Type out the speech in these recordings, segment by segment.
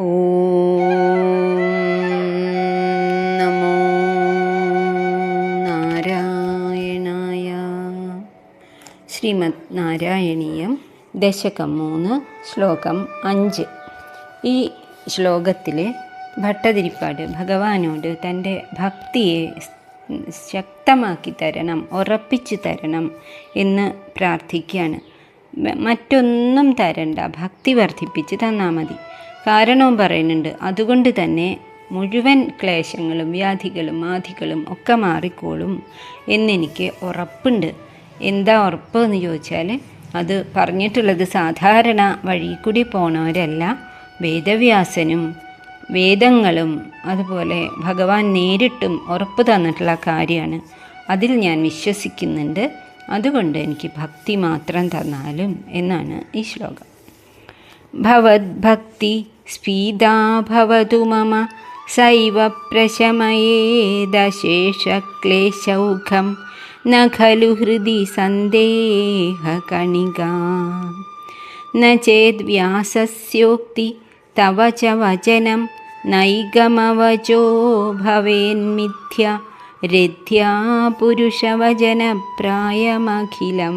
നമോ നാരായണായ. ദശകം മൂന്ന് ശ്ലോകം അഞ്ച്. ഈ ശ്ലോകത്തിൽ ഭട്ടതിരിപ്പാട് ഭഗവാനോട് തന്റെ ഭക്തിയെ ശക്തമാക്കി തരണം ഉറപ്പിച്ചു തരണം എന്ന് പ്രാർത്ഥിക്കുകയാണ്. മറ്റൊന്നും തരണ്ട. ഭക്തി വർദ്ധിപ്പിച്ച് തന്നാൽ മതി. കാരണവും പറയുന്നുണ്ട്. അതുകൊണ്ട് തന്നെ മുഴുവൻ ക്ലേശങ്ങളും വ്യാധികളും ആധികളും ഒക്കെ മാറിക്കോളും എന്നെനിക്ക് ഉറപ്പുണ്ട്. എന്താ ഉറപ്പ് എന്ന് ചോദിച്ചാൽ അത് പറഞ്ഞിട്ടുള്ളത് സാധാരണ വഴി കൂടി പോണവരല്ല. വേദവ്യാസനും വേദങ്ങളും അതുപോലെ ഭഗവാൻ നേരിട്ടും ഉറപ്പ് തന്നിട്ടുള്ള കാര്യമാണ്. അതിൽ ഞാൻ വിശ്വസിക്കുന്നുണ്ട്. അതുകൊണ്ട് എനിക്ക് ഭക്തി മാത്രം തന്നാലും എന്നാണ് ഈ ശ്ലോകം. ഭവദ്ഭക്തി സ്ഫീതാ ഭവതു മമ സൈവ പ്രശമയേദശേഷക്ലേശൗഖം ന ഖലു ഹൃദി സന്ദേഹകണിക ന ചേത് വ്യാസസ്യോക്തി തവ ച വചനം നൈകമവചോ ഭവേന്മിഥ്യ രഥ്യാ പുരുഷവചനപ്രായമഖിലം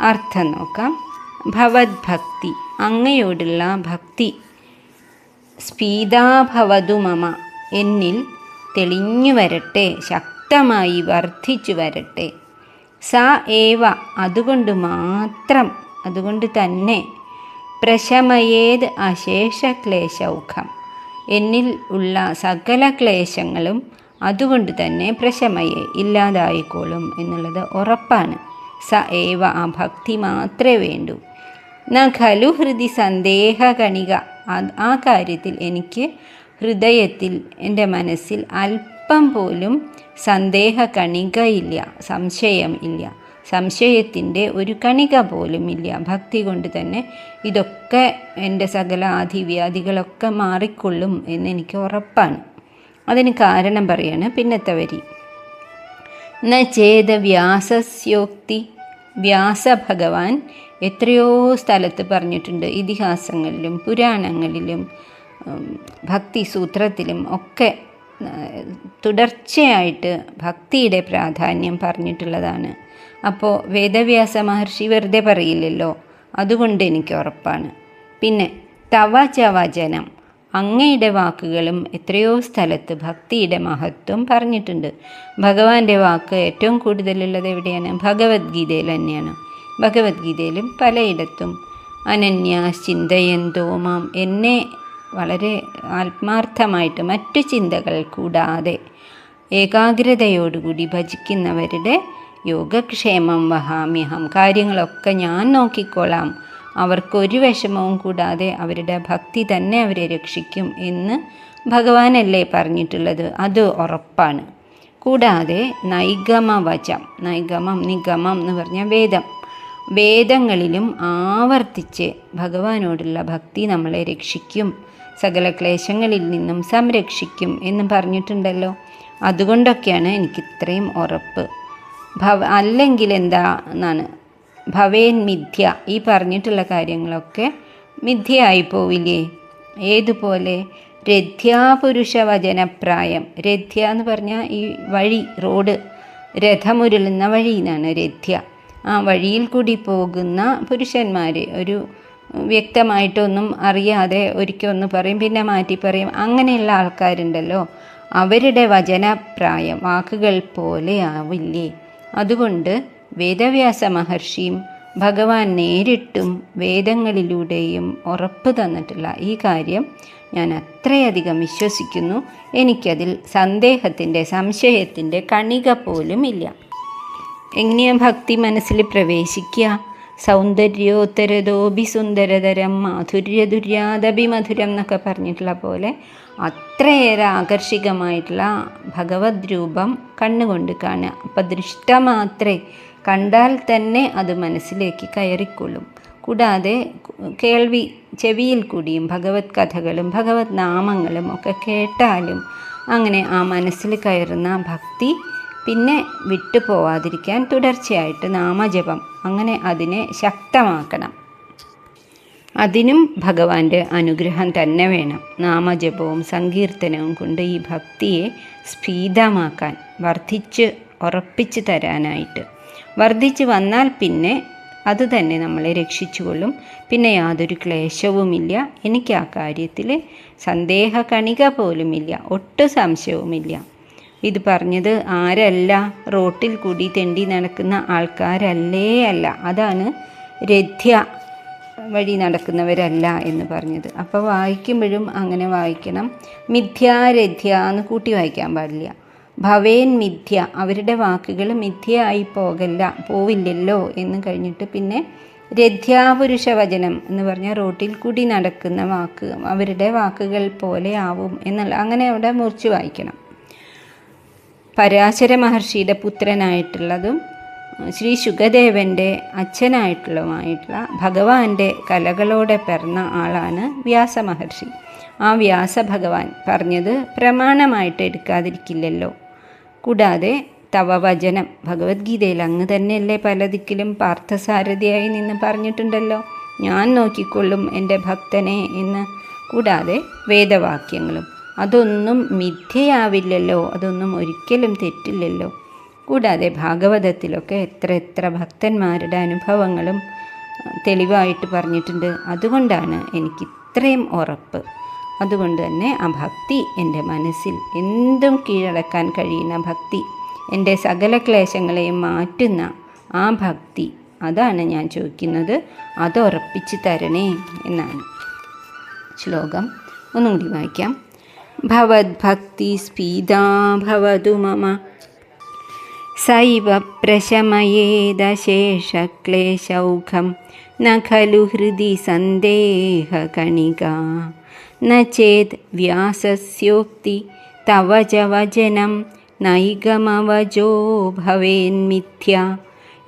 അർത്ഥം നോക്കാം. ഭവദ്ഭക്തി. അങ്ങയോടുള്ള ഭക്തി. സ്പീതാഭവതു മമ. എന്നിൽ തെളിഞ്ഞു വരട്ടെ ശക്തമായി വർദ്ധിച്ചു വരട്ടെ സ ഏവ. അതുകൊണ്ട് മാത്രം. അതുകൊണ്ട് തന്നെ. പ്രശമയേത് അശേഷക്ലേശൗഖം. എന്നിൽ ഉള്ള സകല ക്ലേശങ്ങളും അതുകൊണ്ട് തന്നെ പ്രശമയെ ഇല്ലാതായിക്കോളും എന്നുള്ളത് ഉറപ്പാണ്. സ ഏവ ആ ഭക്തി മാത്രമേ വേണ്ടൂ. ന ഖലു ഹൃദി സന്ദേഹ കണിക. ആ കാര്യത്തിൽ എനിക്ക് ഹൃദയത്തിൽ എന്റെ മനസ്സിൽ അല്പം പോലും സന്ദേഹ കണികയില്ല സംശയം ഇല്ല. സംശയത്തിന്റെ ഒരു കണിക പോലും ഇല്ല. ഭക്തി കൊണ്ട് തന്നെ ഇതൊക്കെ എന്റെ സകല ആധിവ്യാധികളൊക്കെ മാറിക്കൊള്ളും എന്നെനിക്ക് ഉറപ്പാണ്. അതിന് കാരണം പറയാണ്. പിന്നത്തെ വരി. ന ചേത വ്യാസസ്യോക്തി. വ്യാസഭഗവാൻ എത്രയോ സ്ഥലത്ത് പറഞ്ഞിട്ടുണ്ട്. ഇതിഹാസങ്ങളിലും പുരാണങ്ങളിലും ഭക്തി സൂത്രത്തിലും ഒക്കെ തുടർച്ചയായിട്ട് ഭക്തിയുടെ പ്രാധാന്യം പറഞ്ഞിട്ടുള്ളതാണ്. അപ്പോൾ വേദവ്യാസ മഹർഷി വെറുതെ പറയില്ലല്ലോ. അതുകൊണ്ട് എനിക്ക് ഉറപ്പാണ്. പിന്നെ തവ ചവചനം വചനം അങ്ങയുടെ വാക്കുകളും എത്രയോ സ്ഥലത്ത് ഭക്തിയുടെ മഹത്വം പറഞ്ഞിട്ടുണ്ട്. ഭഗവാന്റെ വാക്ക് ഏറ്റവും കൂടുതലുള്ളത് എവിടെയാണ്? ഭഗവത്ഗീതയിൽ തന്നെയാണ്. ഭഗവത്ഗീതയിലും പലയിടത്തും അനന്യ ചിന്തയന്തോ മാം എന്നെ വളരെ ആത്മാർത്ഥമായിട്ട് മറ്റു ചിന്തകൾ കൂടാതെ ഏകാഗ്രതയോടുകൂടി ഭജിക്കുന്നവരുടെ യോഗക്ഷേമം വഹാമ്യഹം. കാര്യങ്ങളൊക്കെ ഞാൻ നോക്കിക്കോളാം. അവർക്കൊരു വിഷമവും കൂടാതെ അവരുടെ ഭക്തി തന്നെ അവരെ രക്ഷിക്കും എന്ന് ഭഗവാനല്ലേ പറഞ്ഞിട്ടുള്ളത്. അത് ഉറപ്പാണ്. കൂടാതെ നൈഗമവചം നൈഗമം നിഗമം എന്ന് പറഞ്ഞാൽ വേദം. വേദങ്ങളിലും ആവർത്തിച്ച് ഭഗവാനോടുള്ള ഭക്തി നമ്മളെ രക്ഷിക്കും സകല ക്ലേശങ്ങളിൽ നിന്നും സംരക്ഷിക്കും എന്ന് പറഞ്ഞിട്ടുണ്ടല്ലോ. അതുകൊണ്ടൊക്കെയാണ് എനിക്ക് ഇത്രയും ഉറപ്പ്. ഭവ അല്ലെങ്കിൽ എന്താ എന്നാണ് ഭവേൻ മിഥ്യ. ഈ പറഞ്ഞിട്ടുള്ള കാര്യങ്ങളൊക്കെ മിഥ്യയായി പോവില്ലേ ഏതുപോലെ? രഥ്യാപുരുഷ വചനപ്രായം രഥ്യ എന്ന് പറഞ്ഞാൽ ഈ വഴി റോഡ്. രഥമുരുളുന്ന വഴി എന്നാണ് രഥ്യ. ആ വഴിയിൽ കൂടി പോകുന്ന പുരുഷന്മാർ ഒരു വ്യക്തമായിട്ടൊന്നും അറിയാതെ ഒരിക്കൊന്ന് പറയും പിന്നെ മാറ്റി പറയും. അങ്ങനെയുള്ള ആൾക്കാരുണ്ടല്ലോ. അവരുടെ വചനപ്രായം വാക്കുകൾ പോലെ ആവില്ലേ? അതുകൊണ്ട് വേദവ്യാസ മഹർഷിയും ഭഗവാൻ നേരിട്ടും വേദങ്ങളിലൂടെയും ഉറപ്പ് തന്നിട്ടുള്ള ഈ കാര്യം ഞാൻ അത്രയധികം വിശ്വസിക്കുന്നു. എനിക്കതിൽ സന്ദേഹത്തിന്റെ സംശയത്തിന്റെ കണിക പോലും ഇല്ല എങ്ങനെയാ ഭക്തി മനസ്സിൽ പ്രവേശിക്കുക? സൗന്ദര്യോത്തരതോഭി സുന്ദരതരം മാധുര്യദുര്യാദഭി മധുരം എന്നൊക്കെ പറഞ്ഞിട്ടുള്ള പോലെ അത്രയേറെ ആകർഷികമായിട്ടുള്ള ഭഗവത് രൂപം കണ്ണുകൊണ്ട് കാണുക. അപ്പം ദൃഷ്ടമാത്രേ കണ്ടാൽ തന്നെ അത് മനസ്സിലേക്ക് കയറിക്കൊള്ളും. കൂടാതെ കേൾവി ചെവിയിൽ കൂടിയും ഭഗവത് കഥകളും ഭഗവത് നാമങ്ങളും ഒക്കെ കേട്ടാലും അങ്ങനെ ആ മനസ്സിൽ കയറുന്ന ഭക്തി പിന്നെ വിട്ടു പോവാതിരിക്കാൻ തുടർച്ചയായിട്ട് നാമജപം അങ്ങനെ അതിനെ ശക്തമാക്കണം. അതിനും ഭഗവാന്റെ അനുഗ്രഹം തന്നെ വേണം. നാമജപവും സങ്കീർത്തനവും കൊണ്ട് ഈ ഭക്തിയെ സ്ഫീതമാക്കാൻ വർദ്ധിച്ച് ഉറപ്പിച്ച് തരാനായിട്ട്. വർദ്ധിച്ച് വന്നാൽ പിന്നെ അത് തന്നെ നമ്മളെ രക്ഷിച്ചുകൊള്ളും. പിന്നെ യാതൊരു ക്ലേശവുമില്ല. എനിക്ക് ആ കാര്യത്തിൽ സന്ദേഹ കണിക പോലുമില്ല. ഒട്ടും സംശയവുമില്ല. ഇത് പറഞ്ഞത് ആരല്ല? റോട്ടിൽ കൂടി തെണ്ടി നടക്കുന്ന ആൾക്കാരല്ലേ അല്ല. അതാണ് രഥ്യ വഴി നടക്കുന്നവരല്ല എന്ന് പറഞ്ഞത്. അപ്പോൾ വായിക്കുമ്പോഴും അങ്ങനെ വായിക്കണം. മിഥ്യാരഥ്യ എന്ന് കൂട്ടി വായിക്കാൻ പാടില്ല. ഭവേൻ മിഥ്യ. അവരുടെ വാക്കുകൾ മിഥ്യയായി പോകല്ല പോവില്ലല്ലോ എന്ന് കഴിഞ്ഞിട്ട് പിന്നെ രഥ്യാപുരുഷ വചനം എന്ന് പറഞ്ഞാൽ റോട്ടിൽ കൂടി നടക്കുന്ന വാക്ക് അവരുടെ വാക്കുകൾ പോലെ ആവും എന്നുള്ള അങ്ങനെ അവിടെ മുറിച്ച് വായിക്കണം. പരാശര മഹർഷിയുടെ പുത്രനായിട്ടുള്ളതും ശ്രീ ശുഗദേവന്റെ അച്ഛനായിട്ടുള്ളതുമായിട്ടുള്ള ഭഗവാന്റെ കലകളോടെ പിറന്ന ആളാണ് വ്യാസ മഹർഷി ആ വ്യാസ ഭഗവാൻ പറഞ്ഞത് പ്രമാണമായിട്ട് എടുക്കാതിരിക്കില്ലല്ലോ. കൂടാതെ തവ വചനം ഭഗവത്ഗീതയിൽ അങ്ങ് തന്നെയല്ലേ പല ദിക്കിലും പാർത്ഥസാരഥിയായി നിന്ന് പറഞ്ഞിട്ടുണ്ടല്ലോ. ഞാൻ നോക്കിക്കൊള്ളും എന്റെ ഭക്തനെ എന്ന്. കൂടാതെ വേദവാക്യങ്ങളും. അതൊന്നും മിഥ്യയാവില്ലല്ലോ. അതൊന്നും ഒരിക്കലും തെറ്റില്ലല്ലോ. കൂടാതെ ഭാഗവതത്തിലൊക്കെ എത്ര എത്ര ഭക്തന്മാരുടെ അനുഭവങ്ങളും തെളിവായിട്ട് പറഞ്ഞിട്ടുണ്ട്. അതുകൊണ്ടാണ് എനിക്ക് ഇത്രയും ഉറപ്പ്. അതുകൊണ്ട് തന്നെ ആ ഭക്തി എന്റെ മനസ്സിൽ എന്തും കീഴടക്കാൻ കഴിയുന്ന ഭക്തി എന്റെ സകല ക്ലേശങ്ങളെയും മാറ്റുന്ന ആ ഭക്തി അതാണ് ഞാൻ ചോദിക്കുന്നത്. അത് ഉറപ്പിച്ച് തരണേ എന്നാണ്. ശ്ലോകം ഒന്നും കൂടി വായിക്കാം ഭവദ്ഭക്തി സ്ഫീതാ ഭവതു മമ. സൈവ പ്രശമയേദശേഷക്ലേശൗഖം ന ഖലു ഹൃദി സന്ദേഹകണിക ന വ്യാസോക്തി തവ ച വചനം നൈകമവജോ ഭവേന്മിഥ്യ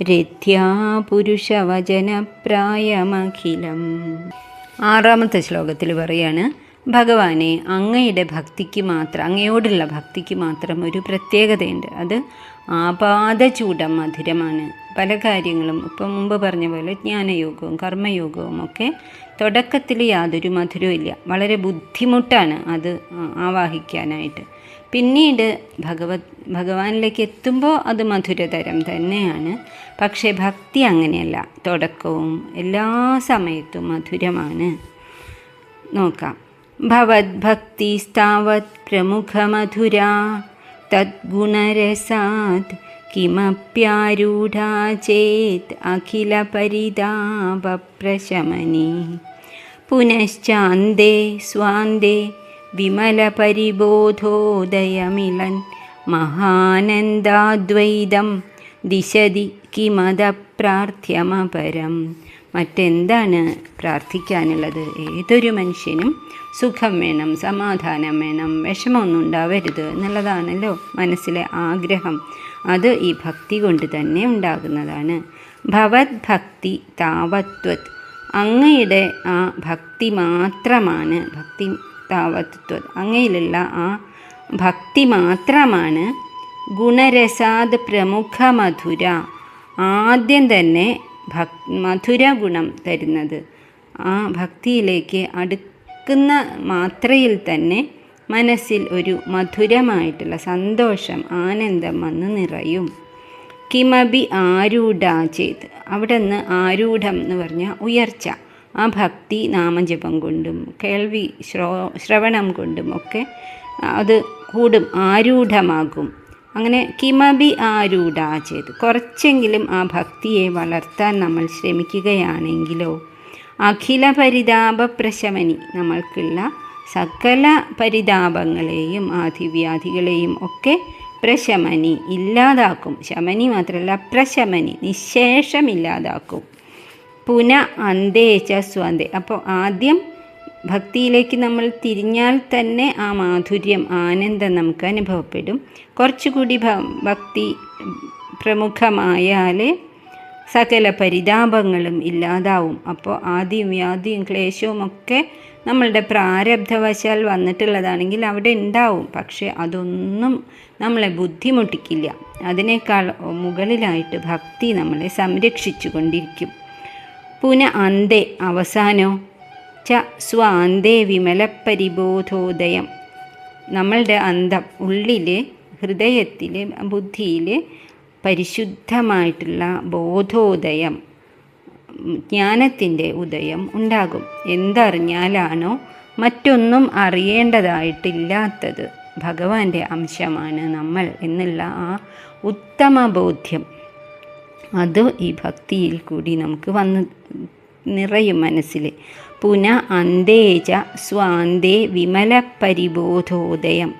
രഥ്യാ പുരുഷവചനപ്രായമഖിലം ആറാമത്തെ ശ്ലോകത്തിൽ പറയാണ് ഭഗവാനെ അങ്ങയുടെ ഭക്തിക്ക് മാത്രം അങ്ങയോടുള്ള ഭക്തിക്ക് മാത്രം ഒരു പ്രത്യേകതയുണ്ട്. അത് ആപാദചൂടം മധുരമാണ് പല കാര്യങ്ങളും ഇപ്പം മുമ്പ് പറഞ്ഞ പോലെ ജ്ഞാനയോഗവും കർമ്മയോഗവും ഒക്കെ തുടക്കത്തിൽ യാതൊരു മധുരവും ഇല്ല. വളരെ ബുദ്ധിമുട്ടാണ് അത് ആവാഹിക്കാനായിട്ട്. പിന്നീട് ഭഗവത് ഭഗവാനിലേക്ക് എത്തുമ്പോൾ അത് മധുരതരം തന്നെയാണ്. പക്ഷേ ഭക്തി അങ്ങനെയല്ല. തുടക്കവും എല്ലാ സമയത്തും മധുരമാണ്. നോക്കാം. ഭവദ്ഭക്തിസ്താവത് പ്രമുഖമധുരാ തദ്ഗുണരസാത് ചേത് അഖിലപരിതാപപ്രശമനി പുനശ്ചാന്തേ സ്വാന്തേ വിമലപരിബോധോദയമിളൻ മഹാനന്ദാദ്വൈതം ദിശതി കിമതപ്രാർത്ഥ്യമപരം മറ്റെന്താണ് പ്രാർത്ഥിക്കാനുള്ളത്? ഏതൊരു മനുഷ്യനും സുഖം വേണം സമാധാനം വേണം വിഷമമൊന്നും ഉണ്ടാവരുത് എന്നുള്ളതാണല്ലോ മനസ്സിലെ ആഗ്രഹം. അത് ഈ ഭക്തി കൊണ്ട് തന്നെ ഉണ്ടാകുന്നതാണ്. ഭവത് ഭക്തി താവത്വത്. അങ്ങയുടെ ആ ഭക്തി മാത്രമാണ് ഭക്തി താവത്വത്. അങ്ങയിലുള്ള ആ ഭക്തി മാത്രമാണ് ഗുണരസാദ് പ്രമുഖ മധുര ആദ്യം തന്നെ ഭക് മധുര ഗുണം തരുന്നത്. ആ ഭക്തിയിലേക്ക് അടുക്കുന്ന മാത്രയിൽ തന്നെ മനസ്സിൽ ഒരു മധുരമായിട്ടുള്ള സന്തോഷം ആനന്ദം വന്ന് നിറയും. കിമബി ആരൂഢാചേത് അവിടെ നിന്ന് ആരൂഢം എന്ന് പറഞ്ഞാൽ ഉയർച്ച ആ ഭക്തി നാമജപം കൊണ്ടും കേൾവി ശ്രോ ശ്രവണം കൊണ്ടും ഒക്കെ അത് കൂടും ആരൂഢമാകും. അങ്ങനെ കിമബി ആരൂഢാചേത് കുറച്ചെങ്കിലും ആ ഭക്തിയെ വളർത്താൻ നമ്മൾ ശ്രമിക്കുകയാണെങ്കിലോ അഖില പരിതാപ പ്രശമനി നമ്മൾക്കുള്ള സകല പരിതാപങ്ങളെയും ആധിവ്യാധികളെയും ഒക്കെ പ്രശമനി ഇല്ലാതാക്കും. ശമനി മാത്രമല്ല പ്രശമനി നിശേഷമില്ലാതാക്കും. പുന അന്തേച്ച സ്വന്തേ. അപ്പോൾ ആദ്യം ഭക്തിയിലേക്ക് നമ്മൾ തിരിഞ്ഞാൽ തന്നെ ആ മാധുര്യം ആനന്ദം നമുക്ക് അനുഭവപ്പെടും. കുറച്ചുകൂടി ഭക്തി പ്രമുഖമായാൽ സകല പരിതാപങ്ങളും ഇല്ലാതാവും. അപ്പോൾ ആദ്യം വ്യാധിയും ക്ലേശവും ഒക്കെ നമ്മളുടെ പ്രാരബ്ധവശാൽ വന്നിട്ടുള്ളതാണെങ്കിൽ അവിടെ ഉണ്ടാവും. പക്ഷേ അതൊന്നും നമ്മളെ ബുദ്ധിമുട്ടിക്കില്ല. അതിനേക്കാൾ മുകളിലായിട്ട് ഭക്തി നമ്മളെ സംരക്ഷിച്ചു കൊണ്ടിരിക്കും പുന അന്തേ അവസാനോ? ച സ്വാന്തേ വിമലപരിബോധോദയം. നമ്മളുടെ അന്തം ഉള്ളിൽ ഹൃദയത്തിൽ ബുദ്ധിയിൽ പരിശുദ്ധമായിട്ടുള്ള ബോധോദയം. ജ്ഞാനത്തിന്റെ ഉദയം ഉണ്ടാകും. എന്തറിഞ്ഞാലാണോ മറ്റൊന്നും അറിയേണ്ടതായിട്ടില്ലാത്തത്. ഭഗവാന്റെ അംശമാണ് നമ്മൾ എന്നുള്ള ആ ഉത്തമ ബോധ്യം. അത് ഈ ഭക്തിയിൽ കൂടി നമുക്ക് വന്ന് നിറയും മനസ്സിൽ പുന അന്തേജ സ്വാന്തേ വിമല പരിബോധോദയം.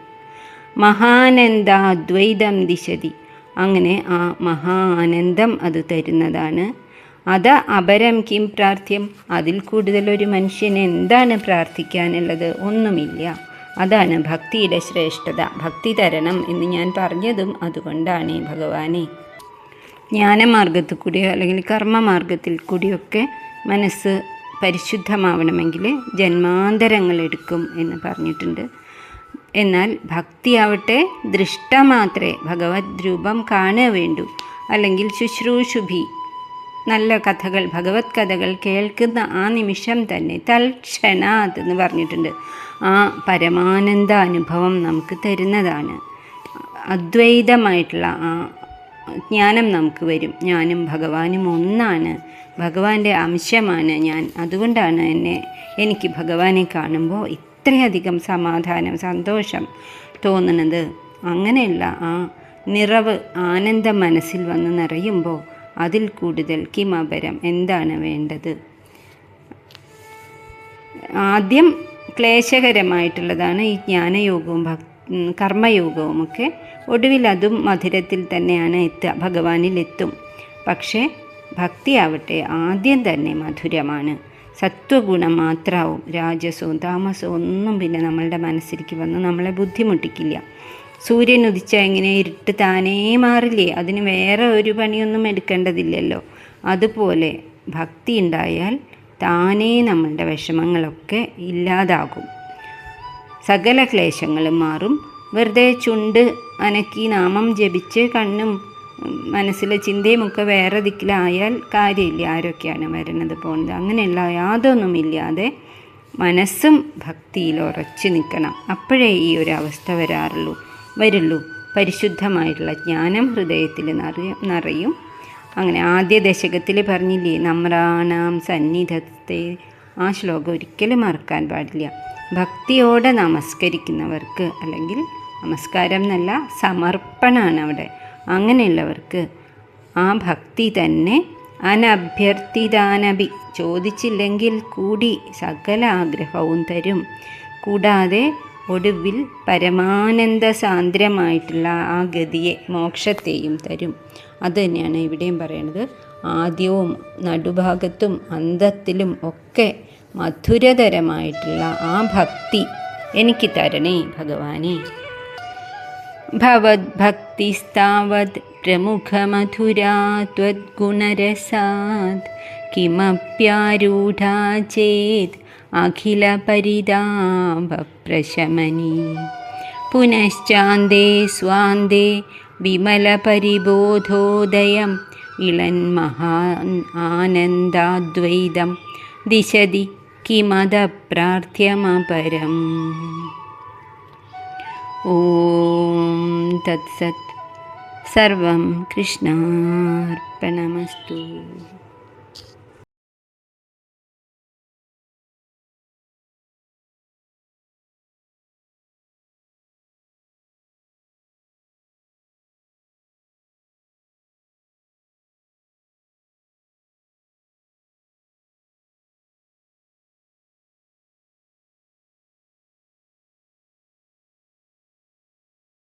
മഹാനന്ദാദ്വൈതം ദിശതി. അങ്ങനെ ആ മഹാനന്ദം അത് തരുന്നതാണ് അത് അപരം കിം പ്രാർത്ഥ്യം. അതിൽ കൂടുതൽ ഒരു മനുഷ്യന് എന്താണ് പ്രാർത്ഥിക്കാനുള്ളത്? ഒന്നുമില്ല. അതാണ് ഭക്തിയുടെ ശ്രേഷ്ഠത. ഭക്തി തരണം എന്ന് ഞാൻ പറഞ്ഞതും അതുകൊണ്ടാണ് ഭഗവാനെ. ജ്ഞാനമാർഗത്തിൽ കൂടിയോ അല്ലെങ്കിൽ കർമ്മമാർഗത്തിൽ കൂടിയൊക്കെ മനസ്സ് പരിശുദ്ധമാവണമെങ്കിൽ ജന്മാന്തരങ്ങൾ എടുക്കും എന്ന് പറഞ്ഞിട്ടുണ്ട്. എന്നാൽ ഭക്തിയാവട്ടെ ദൃഷ്ട മാത്രമേ ഭഗവത് രൂപം കാണുക വേണ്ടൂ. അല്ലെങ്കിൽ ശുശ്രൂഷുഭി നല്ല കഥകൾ ഭഗവത് കഥകൾ കേൾക്കുന്ന ആ നിമിഷം തന്നെ തൽക്ഷണാത് എന്ന് പറഞ്ഞിട്ടുണ്ട്. ആ പരമാനന്ദ അനുഭവം നമുക്ക് തരുന്നതാണ്. അദ്വൈതമായിട്ടുള്ള ആ ജ്ഞാനം നമുക്ക് വരും. ഞാനും ഭഗവാനും ഒന്നാണ്. ഭഗവാന്റെ അംശമാണ് ഞാൻ. അതുകൊണ്ടാണ് എന്നെ എനിക്ക് ഭഗവാനെ കാണുമ്പോൾ ഇത്രയധികം സമാധാനം സന്തോഷം തോന്നുന്നത്. അങ്ങനെയുള്ള ആ നിറവ് ആനന്ദം മനസ്സിൽ വന്ന് നിറയുമ്പോൾ അതിൽ കൂടുതൽ കിമപരം എന്താണ് വേണ്ടത്? ആദ്യം ക്ലേശകരമായിട്ടുള്ളതാണ് ഈ ജ്ഞാനയോഗവും ഭക് കർമ്മയോഗവും ഒക്കെ ഒടുവിൽ അതും മധുരത്തിൽ തന്നെയാണ് എത്തുക ഭഗവാനിൽ എത്തും. പക്ഷേ ഭക്തിയാവട്ടെ ആദ്യം തന്നെ മധുരമാണ്. സത്വഗുണം മാത്രമാവും രാജസവും താമസവും ഒന്നും പിന്നെ നമ്മളുടെ മനസ്സിലേക്ക് വന്ന് നമ്മളെ ബുദ്ധിമുട്ടിക്കില്ല. സൂര്യൻ ഉദിച്ച എങ്ങനെ ഇരുട്ട് താനേ മാറില്ലേ? അതിന് വേറെ ഒരു പണിയൊന്നും എടുക്കേണ്ടതില്ലല്ലോ. അതുപോലെ ഭക്തി ഉണ്ടായാൽ താനേ നമ്മളുടെ വിഷമങ്ങളൊക്കെ ഇല്ലാതാകും. സകല ക്ലേശങ്ങളും മാറും. വെറുതെ ചുണ്ട് അനക്കി നാമം ജപിച്ച് കണ്ണും മനസ്സിലെ ചിന്തയും ഒക്കെ വേറെ ദിക്കിലായാൽ കാര്യമില്ല. ആരൊക്കെയാണ് വരുന്നത് പോകുന്നത് അങ്ങനെയുള്ള യാതൊന്നുമില്ലാതെ മനസ്സും ഭക്തിയിൽ ഉറച്ചു നിൽക്കണം. അപ്പോഴേ ഈ ഒരു അവസ്ഥ വരാറുള്ളൂ. വരുള്ളൂ. പരിശുദ്ധമായിട്ടുള്ള ജ്ഞാനം ഹൃദയത്തിൽ നിറയും നിറയും. അങ്ങനെ ആദ്യ ദശകത്തിൽ പറഞ്ഞില്ലേ നമ്രാണാം സന്നിധത്തെ. ആ ശ്ലോകം ഒരിക്കലും മറക്കാൻ പാടില്ല. ഭക്തിയോടെ നമസ്കരിക്കുന്നവർക്ക് അല്ലെങ്കിൽ നമസ്കാരം എന്നല്ല സമർപ്പണമാണ് അവിടെ. അങ്ങനെയുള്ളവർക്ക് ആ ഭക്തി തന്നെ അനഭ്യർത്ഥിതാനബി ചോദിച്ചില്ലെങ്കിൽ കൂടി സകല ആഗ്രഹവും തരും. കൂടാതെ ഒടുവിൽ പരമാനന്ദ സാന്ദ്രമായിട്ടുള്ള ആ ഗതിയെ മോക്ഷത്തെയും തരും. അത് തന്നെയാണ് ഇവിടെയും പറയുന്നത് ആദ്യവും നടുഭാഗത്തും അന്തത്തിലും ഒക്കെ മധുരതരമായിട്ടുള്ള ആ ഭക്തി എനിക്ക് തരണേ ഭഗവാനെ. ഭവദ്ഭക്തിസ്താവത് പ്രമുഖമധുരാത്വദ്ഗുണരസാത് കിമപ്യാരൂഢാ ചേത് चेत् अखिलपरिदापप्रशमनी पुनश्चान्दे स्वान्दे विमलपरिबोधोदयम्। इळन्महान् आनन्दाद्वैतं दिशति किमदप्रार्थ्यमपरम्। ॐ तत्सत्। सर्वं कृष्णार्पणमस्तु